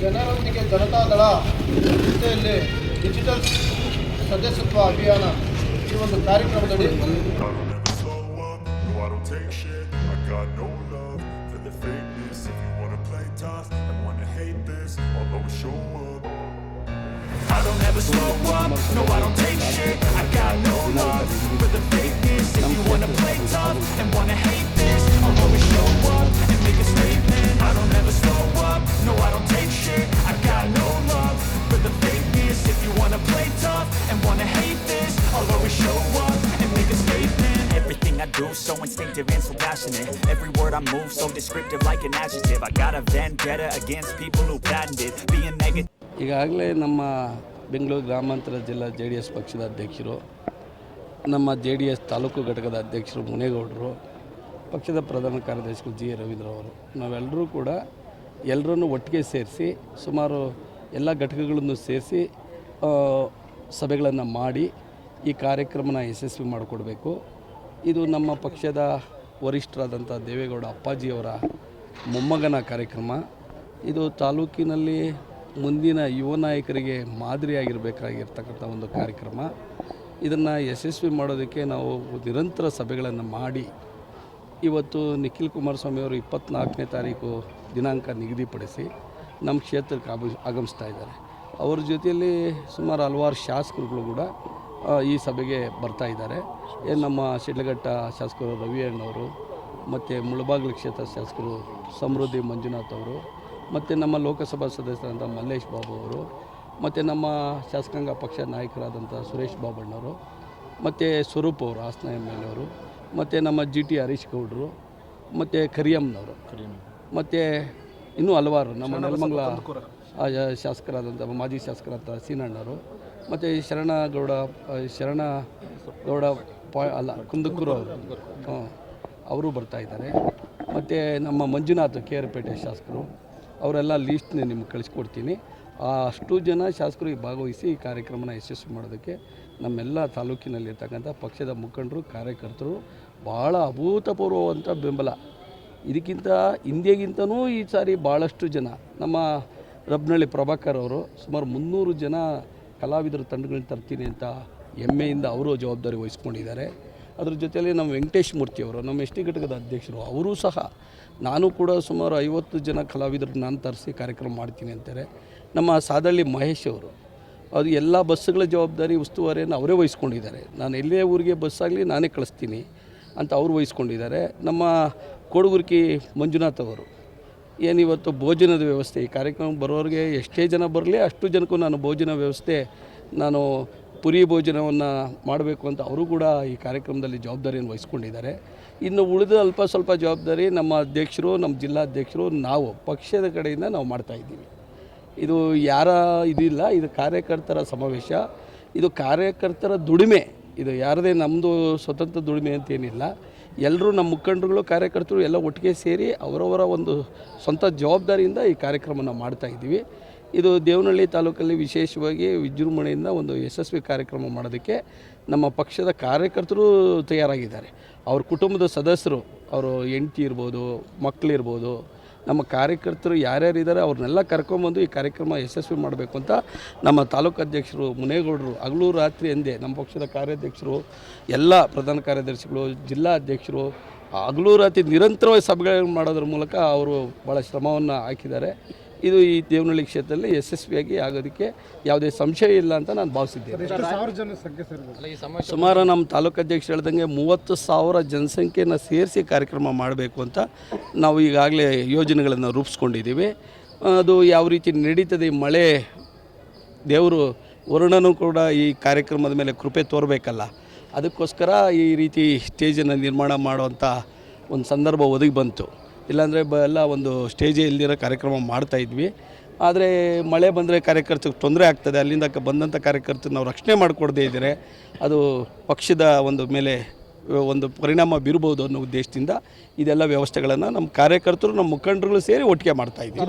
ಜನರೊಂದಿಗೆ ಜನತಾದಳ ಜೊತೆಯಲ್ಲಿ ಡಿಜಿಟಲ್ ಸದಸ್ಯತ್ವ ಅಭಿಯಾನ ಈ ಒಂದು ಕಾರ್ಯಕ್ರಮದಡಿ I don't ever Always show up and make a statement Everything I do so instinctive and so passionate Every word I move so descriptive like an adjective I got a vendetta against people who patented Being negative ಈಗಾಗಲೇ ನಮ್ಮ ಬೆಂಗಳೂರು ಗ್ರಾಮಾಂತರ ಜಿಲ್ಲಾ J D S ಪಕ್ಷದ ಅಧ್ಯಕ್ಷರು ನಮ್ಮ J D S taluk ಘಟಕದ ಅಧ್ಯಕ್ಷರು ಮುನೇಗೌಡರು ಪಕ್ಷದ ಪ್ರಧಾನ ಕಾರ್ಯದರ್ಶಿಗಳು ಜಿ ರವೀಂದ್ರ ಅವರು ನಾವೆಲ್ಲರೂ ಕೂಡ ಎಲ್ಲರನ್ನು ಒಟ್ಟಿಗೆ ಸೇರಿಸಿ ಸುಮಾರು ಎಲ್ಲ ಘಟಕಗಳನ್ನು ಸೇರಿಸಿ ಸಭೆಗಳನ್ನು ಮಾಡಿ ಈ ಕಾರ್ಯಕ್ರಮನ ಯಶಸ್ವಿ ಮಾಡಿಕೊಡ್ಬೇಕು. ಇದು ನಮ್ಮ ಪಕ್ಷದ ವರಿಷ್ಠರಾದಂಥ ದೇವೇಗೌಡ ಅಪ್ಪಾಜಿಯವರ ಮೊಮ್ಮಗನ ಕಾರ್ಯಕ್ರಮ. ಇದು ತಾಲೂಕಿನಲ್ಲಿ ಮುಂದಿನ ಯುವ ನಾಯಕರಿಗೆ ಮಾದರಿಯಾಗಿರಬೇಕಾಗಿರ್ತಕ್ಕಂಥ ಒಂದು ಕಾರ್ಯಕ್ರಮ. ಇದನ್ನು ಯಶಸ್ವಿ ಮಾಡೋದಕ್ಕೆ ನಾವು ನಿರಂತರ ಸಭೆಗಳನ್ನು ಮಾಡಿ, ಇವತ್ತು ನಿಖಿಲ್ ಕುಮಾರಸ್ವಾಮಿ ಅವರು ಇಪ್ಪತ್ತ್ನಾಲ್ಕನೇ ತಾರೀಕು ದಿನಾಂಕ ನಿಗದಿಪಡಿಸಿ ನಮ್ಮ ಕ್ಷೇತ್ರಕ್ಕೆ ಆಗಮ ಆಗಮಿಸ್ತಾ ಇದ್ದಾರೆ. ಅವ್ರ ಜೊತೆಯಲ್ಲಿ ಸುಮಾರು ಹಲವಾರು ಶಾಸಕರುಗಳು ಕೂಡ ಈ ಸಭೆಗೆ ಬರ್ತಾ ಇದ್ದಾರೆ. ನಮ್ಮ ಶಿಡ್ಲಘಟ್ಟ ಶಾಸಕರು ರವಿ ಅಣ್ಣವರು ಮತ್ತು ಮುಳಬಾಗಿಲು ಕ್ಷೇತ್ರ ಶಾಸಕರು ಸಮೃದ್ಧಿ ಮಂಜುನಾಥ್ ಅವರು ಮತ್ತು ನಮ್ಮ ಲೋಕಸಭಾ ಸದಸ್ಯರಾದಂಥ ಮಲ್ಲೇಶ್ ಬಾಬು ಅವರು ಮತ್ತು ನಮ್ಮ ಶಾಸಕಾಂಗ ಪಕ್ಷ ನಾಯಕರಾದಂಥ ಸುರೇಶ್ ಬಾಬಣ್ಣವರು ಮತ್ತು ಸ್ವರೂಪ್ ಅವರು ಹಾಸನ ಎಂ ಎಲ್ ಅವರು ಮತ್ತು ನಮ್ಮ ಜಿ ಟಿ ಹರೀಶ್ ಗೌಡರು ಮತ್ತು ಕರಿಯಮ್ಮನವರು ಮತ್ತು ಇನ್ನೂ ಹಲವಾರು ನಮ್ಮ ನೆಲಮಂಗಲ ಶಾಸಕರಾದಂಥ ಮಾಜಿ ಶಾಸಕರಾದಂಥ ಸೀನಣ್ಣವರು ಮತ್ತು ಶರಣಗೌಡ ಶರಣಗೌಡ ಶರಣ ಗೌಡ ಪಾ, ಅಲ್ಲ, ಕುಂದಕೂರು ಅವರು. ಅವರು ಬರ್ತಾ ಇದ್ದಾರೆ. ಮತ್ತು ನಮ್ಮ ಮಂಜುನಾಥ್ ಕೆ ಆರ್ ಪೇಟೆ ಶಾಸಕರು, ಅವರೆಲ್ಲ ಲೀಸ್ಟ್ನ ನಿಮ್ಗೆ ಕಳಿಸ್ಕೊಡ್ತೀನಿ. ಆ, ಅಷ್ಟು ಜನ ಶಾಸಕರು ಈ ಭಾಗವಹಿಸಿ ಈ ಕಾರ್ಯಕ್ರಮನ ಯಶಸ್ವಿ ಮಾಡೋದಕ್ಕೆ ನಮ್ಮೆಲ್ಲ ತಾಲೂಕಿನಲ್ಲಿರ್ತಕ್ಕಂಥ ಪಕ್ಷದ ಮುಖಂಡರು, ಕಾರ್ಯಕರ್ತರು ಭಾಳ ಅಭೂತಪೂರ್ವವಂಥ ಬೆಂಬಲ. ಇದಕ್ಕಿಂತ ಹಿಂದೆಗಿಂತನೂ ಈ ಸಾರಿ ಭಾಳಷ್ಟು ಜನ ನಮ್ಮ ರಬ್ನಳ್ಳಿ ಪ್ರಭಾಕರ್ ಅವರು ಸುಮಾರು ಮುನ್ನೂರು ಜನ ಕಲಾವಿದರ ತಂಡಗಳನ್ನ ತರ್ತೀನಿ ಅಂತ ಹೆಮ್ಮೆಯಿಂದ ಅವರು ಜವಾಬ್ದಾರಿ ವಹಿಸ್ಕೊಂಡಿದ್ದಾರೆ. ಅದ್ರ ಜೊತೆಯಲ್ಲಿ ನಮ್ಮ ವೆಂಕಟೇಶ್ ಮೂರ್ತಿಯವರು ನಮ್ಮ ಎಸ್ ಟಿ ಘಟಕದ ಅಧ್ಯಕ್ಷರು, ಅವರೂ ಸಹ ನಾನು ಕೂಡ ಸುಮಾರು ಐವತ್ತು ಜನ ಕಲಾವಿದರು ನಾನು ತರಿಸಿ ಕಾರ್ಯಕ್ರಮ ಮಾಡ್ತೀನಿ ಅಂತಾರೆ. ನಮ್ಮ ಸಾದಳ್ಳಿ ಮಹೇಶ್ ಅವರು, ಅದು ಎಲ್ಲ ಬಸ್ಸುಗಳ ಜವಾಬ್ದಾರಿ ಉಸ್ತುವಾರಿಯನ್ನು ಅವರೇ ವಹಿಸ್ಕೊಂಡಿದ್ದಾರೆ. ನಾನು ಎಲ್ಲೇ ಊರಿಗೆ ಬಸ್ ಆಗಲಿ ನಾನೇ ಕಳಿಸ್ತೀನಿ ಅಂತ ಅವರು ವಹಿಸ್ಕೊಂಡಿದ್ದಾರೆ. ನಮ್ಮ ಕೊಡಗುರ್ಕಿ ಮಂಜುನಾಥ್ ಅವರು ಏನಿವತ್ತು ಭೋಜನದ ವ್ಯವಸ್ಥೆ? ಈ ಕಾರ್ಯಕ್ರಮ ಬರೋರಿಗೆ ಎಷ್ಟೇ ಜನ ಬರಲಿ ಅಷ್ಟು ಜನಕ್ಕೂ ನಾನು ಭೋಜನ ವ್ಯವಸ್ಥೆ, ನಾನು ಪುರಿ ಭೋಜನವನ್ನು ಮಾಡಬೇಕು ಅಂತ ಅವರು ಕೂಡ ಈ ಕಾರ್ಯಕ್ರಮದಲ್ಲಿ ಜವಾಬ್ದಾರಿಯನ್ನು ವಹಿಸ್ಕೊಂಡಿದ್ದಾರೆ. ಇನ್ನು ಉಳಿದ ಅಲ್ಪ ಸ್ವಲ್ಪ ಜವಾಬ್ದಾರಿ ನಮ್ಮ ಅಧ್ಯಕ್ಷರು, ನಮ್ಮ ಜಿಲ್ಲಾಧ್ಯಕ್ಷರು ನಾವು ಪಕ್ಷದ ಕಡೆಯಿಂದ ನಾವು ಮಾಡ್ತಾಯಿದ್ದೀವಿ ಇದು ಯಾರ ಇದಿಲ್ಲ, ಇದು ಕಾರ್ಯಕರ್ತರ ಸಮಾವೇಶ. ಇದು ಕಾರ್ಯಕರ್ತರ ದುಡಿಮೆ. ಇದು ಯಾರದೇ ನಮ್ಮದು ಸ್ವತಂತ್ರ ದುಡಿಮೆ ಅಂತೇನಿಲ್ಲ ಎಲ್ಲರೂ ನಮ್ಮ ಮುಖಂಡರುಗಳು, ಕಾರ್ಯಕರ್ತರು ಎಲ್ಲ ಒಟ್ಟಿಗೆ ಸೇರಿ ಅವರವರ ಒಂದು ಸ್ವಂತ ಜವಾಬ್ದಾರಿಯಿಂದ ಈ ಕಾರ್ಯಕ್ರಮನ ಮಾಡ್ತಾ ಇದ್ದೀವಿ. ಇದು ದೇವನಹಳ್ಳಿ ತಾಲೂಕಲ್ಲಿ ವಿಶೇಷವಾಗಿ ವಿಜೃಂಭಣೆಯಿಂದ ಒಂದು ಯಶಸ್ವಿ ಕಾರ್ಯಕ್ರಮ ಮಾಡೋದಕ್ಕೆ ನಮ್ಮ ಪಕ್ಷದ ಕಾರ್ಯಕರ್ತರು ತಯಾರಾಗಿದ್ದಾರೆ. ಅವ್ರ ಕುಟುಂಬದ ಸದಸ್ಯರು, ಅವರು ಹೆಂಡ್ತಿ ಇರ್ಬೋದು ಮಕ್ಕಳಿರ್ಬೋದು ನಮ್ಮ ಕಾರ್ಯಕರ್ತರು ಯಾರ್ಯಾರು ಇದ್ದಾರೆ ಅವ್ರನ್ನೆಲ್ಲ ಕರ್ಕೊಂಬಂದು ಈ ಕಾರ್ಯಕ್ರಮ ಯಶಸ್ವಿ ಮಾಡಬೇಕು ಅಂತ ನಮ್ಮ ತಾಲೂಕು ಅಧ್ಯಕ್ಷರು ಮುನೇಗೌಡರು ಹಗಲು ರಾತ್ರಿ ಎಂದೇ ನಮ್ಮ ಪಕ್ಷದ ಕಾರ್ಯಾಧ್ಯಕ್ಷರು, ಎಲ್ಲ ಪ್ರಧಾನ ಕಾರ್ಯದರ್ಶಿಗಳು, ಜಿಲ್ಲಾ ಅಧ್ಯಕ್ಷರು, ಹಗಲು ರಾತ್ರಿ ನಿರಂತರವಾಗಿ ಸಭೆಗಳನ್ನು ಮಾಡೋದ್ರ ಮೂಲಕ ಅವರು ಭಾಳ ಶ್ರಮವನ್ನು ಹಾಕಿದ್ದಾರೆ. ಇದು ಈ ದೇವನಹಳ್ಳಿ ಕ್ಷೇತ್ರದಲ್ಲಿ ಯಶಸ್ವಿಯಾಗಿ ಆಗೋದಕ್ಕೆ ಯಾವುದೇ ಸಂಶಯ ಇಲ್ಲ ಅಂತ ನಾನು ಭಾವಿಸಿದ್ದೇನೆ. ಸುಮಾರು ನಮ್ಮ ತಾಲೂಕು ಅಧ್ಯಕ್ಷ ಹೇಳ್ದಂಗೆ ಮೂವತ್ತು ಸಾವಿರ ಜನಸಂಖ್ಯೆಯನ್ನು ಸೇರಿಸಿ ಕಾರ್ಯಕ್ರಮ ಮಾಡಬೇಕು ಅಂತ ನಾವು ಈಗಾಗಲೇ ಯೋಜನೆಗಳನ್ನು ರೂಪಿಸ್ಕೊಂಡಿದ್ದೀವಿ. ಅದು ಯಾವ ರೀತಿ ನಡೀತದೆ ಈ ಮಳೆ ದೇವರು ವರುಣನೂ ಕೂಡ ಈ ಕಾರ್ಯಕ್ರಮದ ಮೇಲೆ ಕೃಪೆ ತೋರಬೇಕಲ್ಲ ಅದಕ್ಕೋಸ್ಕರ ಈ ರೀತಿ ಸ್ಟೇಜನ್ನು ನಿರ್ಮಾಣ ಮಾಡುವಂಥ ಒಂದು ಸಂದರ್ಭ ಒದಗಿ ಬಂತು. ಇಲ್ಲಾಂದರೆ ಬ ಎಲ್ಲ ಒಂದು ಸ್ಟೇಜೇ ಇಲ್ದಿರೋ ಕಾರ್ಯಕ್ರಮ ಮಾಡ್ತಾಯಿದ್ವಿ ಆದರೆ ಮಳೆ ಬಂದರೆ ಕಾರ್ಯಕರ್ತರಿಗೆ ತೊಂದರೆ ಆಗ್ತದೆ. ಅಲ್ಲಿಂದ ಬಂದಂಥ ಕಾರ್ಯಕರ್ತರು ನಾವು ರಕ್ಷಣೆ ಮಾಡಿಕೊಡದೇ ಇದ್ದರೆ ಅದು ಪಕ್ಷದ ಒಂದು ಮೇಲೆ ಒಂದು ಪರಿಣಾಮ ಬೀರ್ಬೋದು ಅನ್ನೋ ಉದ್ದೇಶದಿಂದ ಇದೆಲ್ಲ ವ್ಯವಸ್ಥೆಗಳನ್ನು ನಮ್ಮ ಕಾರ್ಯಕರ್ತರು, ನಮ್ಮ ಮುಖಂಡರುಗಳು ಸೇರಿ ಒಟ್ಟಿಗೆ ಮಾಡ್ತಾಯಿದ್ದೀವಿ